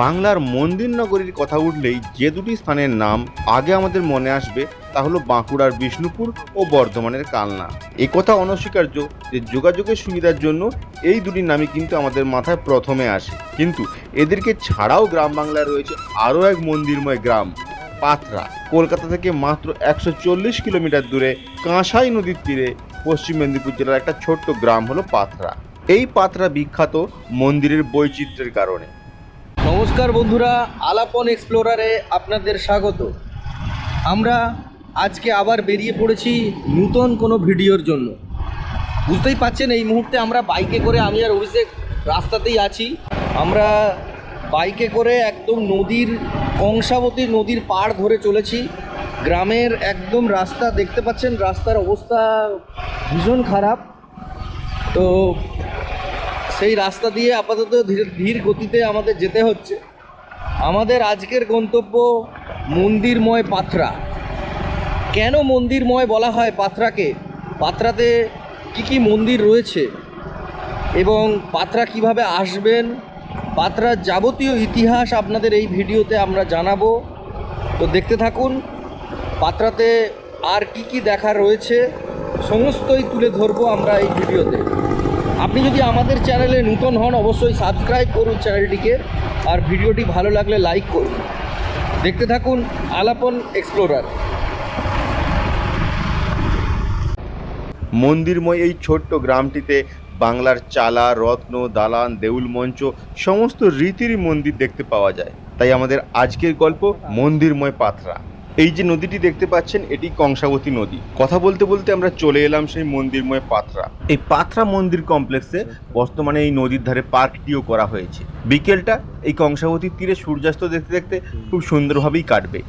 বাংলার মন্দির নগরীর কথা উঠলেই যে দুটি স্থানের নাম আগে আমাদের মনে আসবে তা হলো বাঁকুড়ার বিষ্ণুপুর ও বর্ধমানের কালনা। এ কথা অনস্বীকার্য যে যোগাযোগের সুবিধার জন্য এই দুটি নামই কিন্তু আমাদের মাথায় প্রথমে আসে। কিন্তু এদেরকে ছাড়াও গ্রাম বাংলায় রয়েছে আরও এক মন্দিরময় গ্রাম পাথরা কলকাতা থেকে মাত্র একশো চল্লিশ কিলোমিটার দূরে কাঁসাই নদীর তীরে পশ্চিম মেদিনীপুর জেলার একটা ছোট্ট গ্রাম হলো পাথরা এই পাথরা বিখ্যাত মন্দিরের বৈচিত্র্যের কারণে। নমস্কার বন্ধুরা, আলাপন এক্সপ্লোরারে আপনাদের স্বাগত। আমরা আজকে আবার বেরিয়ে পড়েছি নূতন কোনো ভিডিওর জন্য। বুঝতেই পাচ্ছেন, এই মুহূর্তে আমরা বাইকে করে, আমি আর অভিষেক রাস্তাতেই আছি। আমরা বাইকে করে একদম নদীর, কংসাবতী নদীর পাড় ধরে চলেছি। গ্রামের একদম রাস্তা, দেখতে পাচ্ছেন রাস্তার অবস্থা ভীষণ খারাপ। তো সেই রাস্তা দিয়ে আপাতত ধীর গতিতে আমাদের যেতে হচ্ছে। আমাদের আজকের গন্তব্য মন্দিরময় পাথরা কেন মন্দিরময় বলা হয় পাথরাকে পাথরাতে কি কি মন্দির রয়েছে? এবং পাথরা কীভাবে আসবেন? পাথরার যাবতীয় ইতিহাস আপনাদের এই ভিডিওতে আমরা জানাব। তো দেখতে থাকুন, পাত্রাতে আর কি কি দেখা রয়েছে, সমস্তই তুলে ধরবো আমরা এই ভিডিওতে। আপনি যদি আমাদের চ্যানেলে নূতন হন, অবশ্যই সাবস্ক্রাইব করুন চ্যানেলটিকে আর ভিডিওটি ভালো লাগলে লাইক করুন। দেখতে থাকুন আলাপন এক্সপ্লোরার। মন্দিরময় এই ছোট্ট গ্রামটিতে বাংলার চালা, রত্ন, দালান, দেউল মঞ্চ, সমস্ত রীতির মন্দির দেখতে পাওয়া যায়। তাই আমাদের আজকের গল্প মন্দিরময় পাথরা। এই যে নদীটি দেখতে পাচ্ছেন, এটি কংসাবতী নদী। কথা বলতে বলতে আমরা চলে এলাম সেই মন্দিরময় পাথরা এই পাথরা মন্দির কমপ্লেক্সে বর্তমানে এই নদীর ধারে পার্কটিও করা হয়েছে। বিকেলটা এই কংসাবতীর তীরে সূর্যাস্ত দেখতে দেখতে খুব সুন্দরভাবেই কাটবে।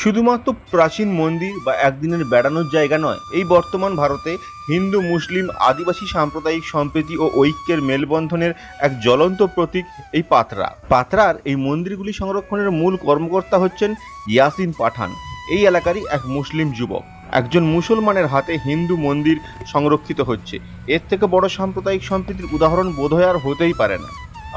শুধুমাত্র প্রাচীন মন্দির বা একদিনের বেড়ানোর জায়গা নয়, এই বর্তমান ভারতে হিন্দু, মুসলিম, আদিবাসী সাম্প্রদায়িক সম্প্রীতি ও ঐক্যের মেলবন্ধনের এক জ্বলন্ত প্রতীক এই পাথরা পাত্রার এই মন্দিরগুলি সংরক্ষণের মূল কর্মকর্তা হচ্ছেন ইয়াসিন পাঠান। এই এলাকারই এক মুসলিম যুবক। একজন মুসলমানের হাতে হিন্দু মন্দির সংরক্ষিত হচ্ছে। এর থেকে বড় সাম্প্রদায়িক সম্প্রীতির উদাহরণ বোধহয় আর হতেই পারে না।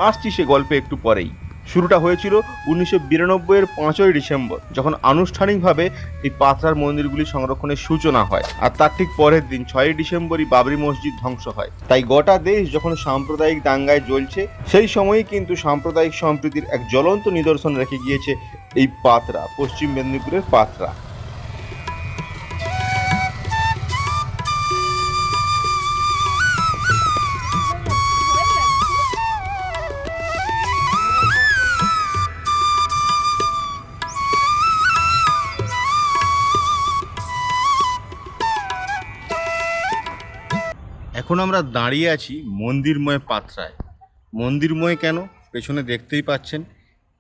আসছি সে গল্পে একটু পরেই। শুরুটা হয়েছিল উনিশশো বিরানব্বইয়ের পাঁচই ডিসেম্বর, যখন আনুষ্ঠানিকভাবে এই পাথরার মন্দিরগুলি সংরক্ষণের সূচনা হয়। আর তার ঠিক পরের দিন, ছয়ই ডিসেম্বরই বাবরি মসজিদ ধ্বংস হয়। তাই গোটা দেশ যখন সাম্প্রদায়িক দাঙ্গায় জ্বলছে, সেই সময়ই কিন্তু সাম্প্রদায়িক সম্প্রীতির এক জ্বলন্ত নিদর্শন রেখে গিয়েছে এই পাতরা পশ্চিম মেদিনীপুরের পাথরা। এখন আমরা দাঁড়িয়ে আছি মন্দিরময় পাত্রায়। মন্দিরময় কেন? পেছনে দেখতেই পাচ্ছেন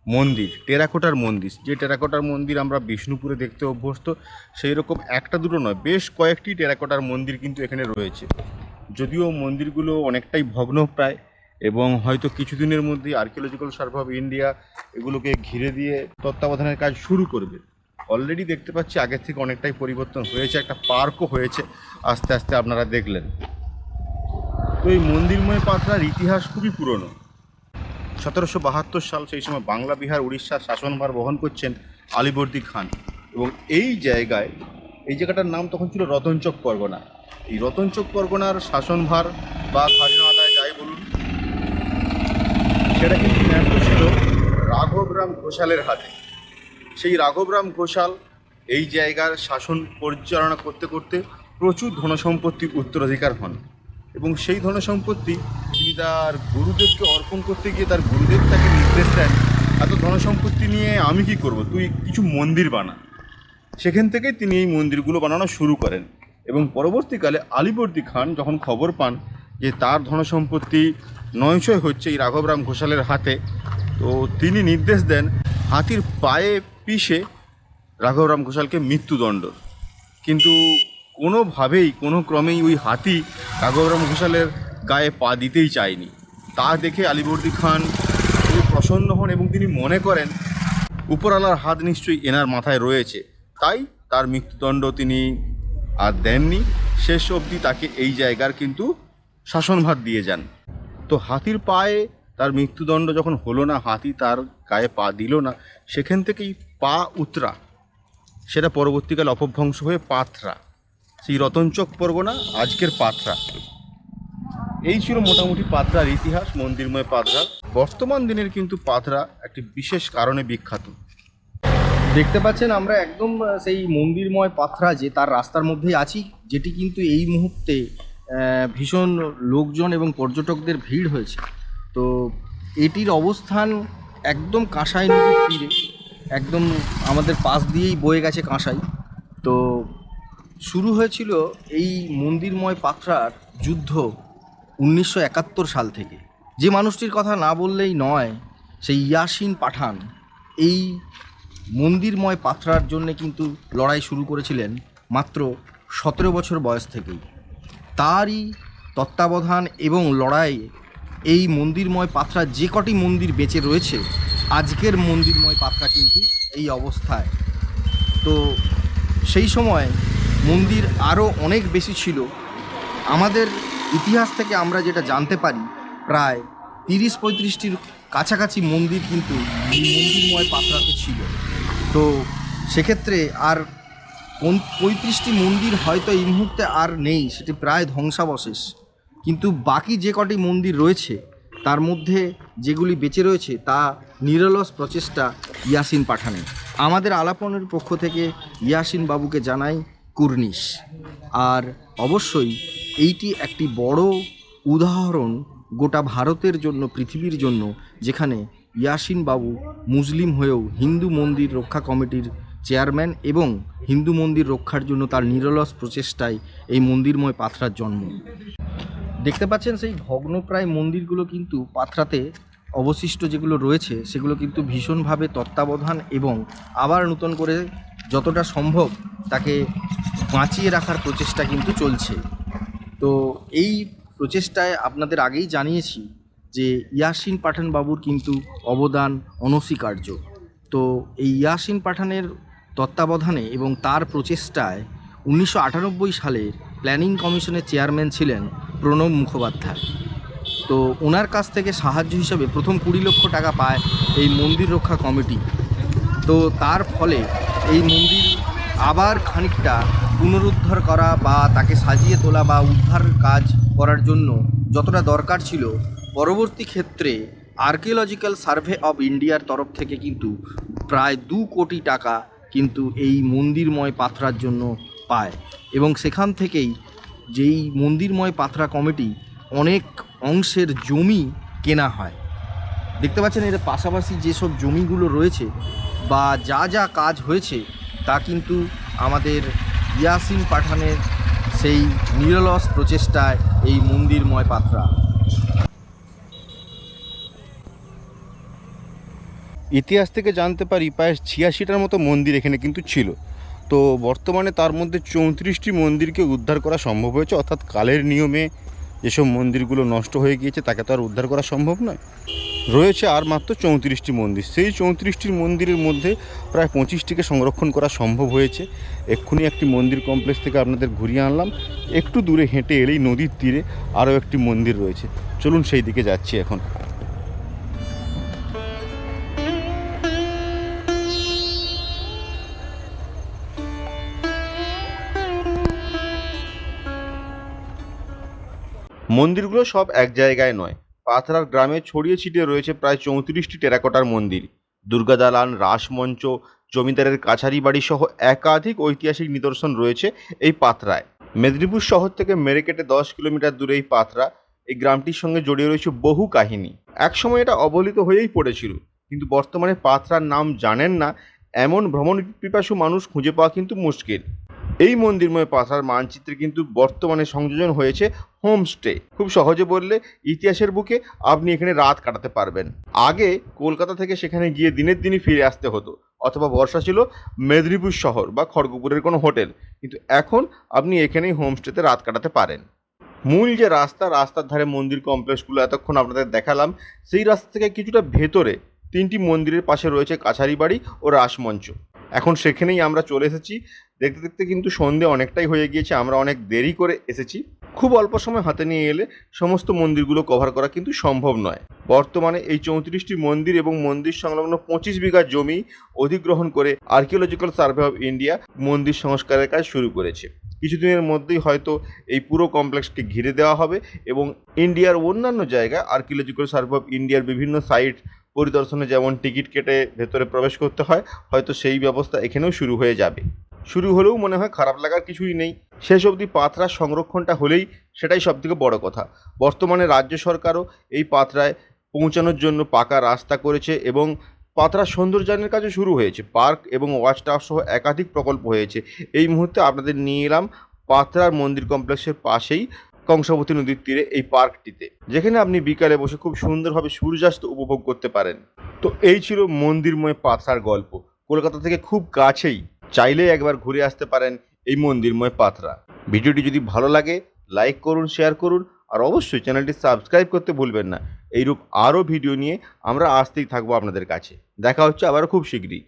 মন্দির, টেরাকোটার মন্দির। যে টেরাকোটার মন্দির আমরা বিষ্ণুপুরে দেখতে অভ্যস্ত সেই রকম একটা দুটো নয়, বেশ কয়েকটি টেরাকোটার মন্দির কিন্তু এখানে রয়েছে। যদিও মন্দিরগুলো অনেকটাই ভগ্ন প্রায় এবং হয়তো কিছুদিনের মধ্যেই আর্কিওলজিক্যাল সার্ভে অফ ইন্ডিয়া এগুলোকে ঘিরে দিয়ে তত্ত্বাবধানের কাজ শুরু করবে। অলরেডি দেখতে পাচ্ছি আগের থেকে অনেকটাই পরিবর্তন হয়েছে, একটা পার্কও হয়েছে। আস্তে আস্তে আপনারা দেখলেন। তো এই মন্দিরময় পাত্রার ইতিহাস খুবই পুরনো। সতেরোশো বাহাত্তর সাল সেই সময় বাংলা, বিহার, উড়িষ্যার শাসনভার বহন করছেন আলিবর্দী খান এবং এই জায়গায়, এই জায়গাটার নাম তখন ছিল রতনচক পরগনা। এই রতনচক পরগনার শাসনভার বা খাজনা আদায় যাই বলুন, সেটা কিন্তু ন্যস্ত ছিল রাঘবরাম ঘোষালের হাতে। সেই রাঘবরাম ঘোষাল এই জায়গার শাসন পরিচালনা করতে করতে প্রচুর ধনসম্পত্তির উত্তরাধিকার হন। এবং সেই ধনসম্পত্তি তিনি তার গুরুদেবকে অর্পণ করতে গিয়ে তার গুরুদেব তাকে নির্দেশ দেন, এত ধনসম্পত্তি নিয়ে আমি কি করব? তুই কিছু মন্দির বানা। সেখান থেকে তিনি এই মন্দিরগুলো বানানো শুরু করেন এবং পরবর্তীকালে আলিবর্দী খান যখন খবর পান যে তার ধনসম্পত্তি নয়ছয় হচ্ছে এই রাঘবরাম ঘোষালের হাতে, তো তিনি নির্দেশ দেন হাতির পায়ে পিষে রাঘবরাম ঘোষালকে মৃত্যুদণ্ড। কিন্তু কোনোভাবেই, কোনো ক্রমেই ওই হাতি রাঘবরাম ঘোষালের গায়ে পা দিতেই চায়নি। তা দেখে আলিবর্দী খান খুবই প্রসন্ন হন এবং তিনি মনে করেন উপরওয়ালার হাত নিশ্চয়ই এনার মাথায় রয়েছে। তাই তার মৃত্যুদণ্ড তিনি আর দেননি। শেষ অবধি তাকে এই জায়গার কিন্তু শাসনভার দিয়ে যান। তো হাতির পায়ে তার মৃত্যুদণ্ড যখন হলো না, হাতি তার গায়ে পা দিল না, সেখান থেকেই পা উতরা, সেটা পরবর্তীকালে অপভ্রংশ হয়ে পাথরা। সেই রতনচক পরগনা, আজকের পাথরা এই ছিল মোটামুটি পাথরার ইতিহাস, মন্দিরময় পাথরা বর্তমান দিনের কিন্তু পাথরা একটি বিশেষ কারণে বিখ্যাত। দেখতে পাচ্ছেন আমরা একদম সেই মন্দিরময় পাথরা যে তার রাস্তার মধ্যেই আছি, যেটি কিন্তু এই মুহূর্তে ভীষণ লোকজন এবং পর্যটকদের ভিড় হয়েছে। তো এটির অবস্থান একদম কাঁসাই নদীর তীরে, একদম আমাদের পাশ দিয়েই বয়ে গেছে কাঁসাই। তো শুরু হয়েছিল এই মন্দিরময় পাথরার যুদ্ধ উনিশশো একাত্তর সাল থেকে। যে মানুষটির কথা না বললেই নয়, সেই ইয়াসিন পাঠান এই মন্দিরময় পাথরার জন্য কিন্তু লড়াই শুরু করেছিলেন মাত্র সতেরো বছর বয়স থেকেই। তারই তত্ত্বাবধান এবং লড়াইয়ে এই মন্দিরময় পাথরা যে কটি মন্দির বেঁচে রয়েছে, আজকের মন্দিরময় পাথরা কিন্তু এই অবস্থায়। তো সেই সময় মন্দির আরও অনেক বেশি ছিল। আমাদের ইতিহাস থেকে আমরা যেটা জানতে পারি, প্রায় তিরিশ পঁয়ত্রিশটির কাছাকাছি মন্দির কিন্তু মন্দিরময় পাত্রাতে ছিল। তো সেক্ষেত্রে আর পঁয়ত্রিশটি মন্দির হয়তো এই মুহূর্তে আর নেই, সেটি প্রায় ধ্বংসাবশেষ। কিন্তু বাকি যে কটি মন্দির রয়েছে, তার মধ্যে যেগুলি বেঁচে রয়েছে, তা নিরলস প্রচেষ্টা ইয়াসিন পাঠানে। আমাদের আলাপনের পক্ষ থেকে ইয়াসিন বাবুকে জানাই কুর্নিশ। আর অবশ্যই এইটি একটি বড় উদাহরণ গোটা ভারতের জন্য, পৃথিবীর জন্য, যেখানে ইয়াসিন বাবু মুসলিম হয়েও হিন্দু মন্দির রক্ষা কমিটির চেয়ারম্যান এবং হিন্দু মন্দির রক্ষার জন্য তার নিরলস প্রচেষ্টায় এই মন্দিরময় পাথরার জন্ম। দেখতে পাচ্ছেন সেই ভগ্নপ্রায় মন্দিরগুলো কিন্তু পাথরাতে অবশিষ্ট যেগুলো রয়েছে, সেগুলো কিন্তু ভীষণভাবে তত্ত্বাবধান এবং আবার নতুন করে যতটা সম্ভব তাকে বাঁচিয়ে রাখার প্রচেষ্টা কিন্তু চলছে। তো এই প্রচেষ্টায় আপনাদের আগেই জানিয়েছি যে ইয়াসিন পাঠান বাবুর কিন্তু অবদান অনস্বীকার্য। তো এই ইয়াসিন পাঠানের তত্ত্বাবধানে এবং তার প্রচেষ্টায় উনিশশো আটানব্বই সালে প্ল্যানিং কমিশনের চেয়ারম্যান ছিলেন প্রণব মুখোপাধ্যায়। তো ওনার কাছ থেকে সাহায্য হিসাবে প্রথম কুড়ি লক্ষ টাকা পায় এই মন্দির রক্ষা কমিটি। তো তার ফলে এই মন্দির আবার খানিকটা পুনরুদ্ধার করা বা তাকে সাজিয়ে তোলা বা উদ্ধার কাজ করার জন্য যতটা দরকার ছিল, পরবর্তী ক্ষেত্রে আর্কিওলজিক্যাল সার্ভে অব ইন্ডিয়ার তরফ থেকে কিন্তু প্রায় দু কোটি টাকা কিন্তু এই মন্দিরময় পাথরার জন্য পায়। এবং সেখান থেকেই যেই মন্দিরময় পাথরা কমিটি অনেক অংশের জমি কেনা হয়। দেখতে পাচ্ছেন এর পাশাপাশি যেসব জমিগুলো রয়েছে বা যা যা কাজ হয়েছে, তা কিন্তু আমাদের ইয়াসিন পাঠানের সেই নিরলস প্রচেষ্টায় এই মন্দিরময় পাত্রা। ইতিহাস থেকে জানতে পারি প্রায় ছিয়াশিটার মতো মন্দির এখানে কিন্তু ছিল। তো বর্তমানে তার মধ্যে চৌত্রিশটি মন্দিরকে উদ্ধার করা সম্ভব হয়েছে, অর্থাৎ কালের নিয়মে যেসব মন্দিরগুলো নষ্ট হয়ে গিয়েছে, তাকে তো আর উদ্ধার করা সম্ভব নয়। রয়েছে আর মাত্র চৌত্রিশটি মন্দির। সেই চৌত্রিশটির মন্দিরের মধ্যে প্রায় পঁচিশটিকে সংরক্ষণ করা সম্ভব হয়েছে। এক্ষুনি একটি মন্দির কমপ্লেক্স থেকে আপনাদের ঘুরিয়ে আনলাম। একটু দূরে হেঁটে এলেই নদীর তীরে আরও একটি মন্দির রয়েছে। চলুন সেই দিকে যাচ্ছি এখন। মন্দিরগুলো সব এক জায়গায় নয়। পাথরার গ্রামে ছড়িয়ে ছিটিয়ে রয়েছে প্রায় চৌত্রিশটি টেরাকোটার মন্দির। দুর্গা দালান, রাসমঞ্চ, জমিদারের কাছারি বাড়ি সহ একাধিক ঐতিহাসিক নিদর্শন রয়েছে এই পাথরায়। মেদিনীপুর শহর থেকে মেরেকেটে দশ কিলোমিটার দূরে এই পাথরা, এই গ্রামটির সঙ্গে জড়িয়ে রয়েছে বহু কাহিনী। একসময় এটা অবহেলিত হয়েই পড়েছিল, কিন্তু বর্তমানে পাথরার নাম জানেন না, এমন ভ্রমণ পিপাসু মানুষ খুঁজে পাওয়া কিন্তু মুশকিল। এই মন্দিরময় পাথার মানচিত্রে কিন্তু বর্তমানে সংযোজন হয়েছে হোমস্টে। খুব সহজে বললে ইতিহাসের বুকে আপনি এখানে রাত কাটাতে পারবেন। আগে কলকাতা থেকে সেখানে গিয়ে দিনের দিনই ফিরে আসতে হতো, অথবা বর্ষা ছিল মেদিনীপুর শহর বা খড়গপুরের কোনো হোটেল। কিন্তু এখন আপনি এখানেই হোমস্টেতে রাত কাটাতে পারেন। মূল যে রাস্তা, রাস্তার ধারে মন্দির কমপ্লেক্সগুলো এতক্ষণ আপনাদের দেখালাম, সেই রাস্তা থেকে কিছুটা ভেতরে তিনটি মন্দিরের পাশে রয়েছে কাছারি বাড়ি ও রাসমঞ্চ। এখন সেখানেই আমরা চলে এসেছি। দেখতে দেখতে কিন্তু সন্ধে অনেকটাই হয়ে গিয়েছে, আমরা অনেক দেরি করে এসেছি। খুব অল্প সময় হাতে নিয়ে এলে সমস্ত মন্দিরগুলো কভার করা কিন্তু সম্ভব নয়। বর্তমানে এই চৌত্রিশটি মন্দির এবং মন্দির সংলগ্ন পঁচিশ বিঘা জমি অধিগ্রহণ করে আর্কিওলজিক্যাল সার্ভে অফ ইন্ডিয়া মন্দির সংস্কারের কাজ শুরু করেছে। কিছুদিনের মধ্যেই হয়তো এই পুরো কমপ্লেক্সকে ঘিরে দেওয়া হবে এবং ইন্ডিয়ার অন্যান্য জায়গায় আর্কিওলজিক্যাল সার্ভে অফ ইন্ডিয়ার বিভিন্ন সাইট পরিদর্শনে যেমন টিকিট কেটে ভেতরে প্রবেশ করতে হয়, হয়তো সেই ব্যবস্থা এখানেও শুরু হয়ে যাবে। শুরু হলেও মনে হয় খারাপ লাগার কিছুই নেই। শেষ অবধি পাথরার সংরক্ষণটা হলেই সেটাই সবথেকে বড় কথা। বর্তমানে রাজ্য সরকারও এই পাথরায় পৌঁছানোর জন্য পাকা রাস্তা করেছে এবং পাথরা সৌন্দর্যায়নের কাজও শুরু হয়েছে। পার্ক এবং ওয়াচ টাওয়ার সহ একাধিক প্রকল্প হয়েছে। এই মুহূর্তে আপনাদের নিয়ে এলাম পাথরার মন্দির কমপ্লেক্সের পাশেই কংসাবতী নদীর তীরে এই পার্কটিতে, যেখানে আপনি বিকালে বসে খুব সুন্দরভাবে সূর্যাস্ত উপভোগ করতে পারেন। তো এই ছিল মন্দিরময় পাথরার গল্প। কলকাতা থেকে খুব কাছেই চাইলেই একবার ঘুরে আসতে পারেন এই মন্দিরময় পাথরা। ভিডিওটি যদি ভালো লাগে, লাইক করুন, শেয়ার করুন, আর অবশ্যই চ্যানেলটি সাবস্ক্রাইব করতে ভুলবেন না। এইরূপ আরও ভিডিও নিয়ে আমরা আসতেই থাকব আপনাদের কাছে। দেখা হচ্ছে আবারও খুব শীঘ্রই।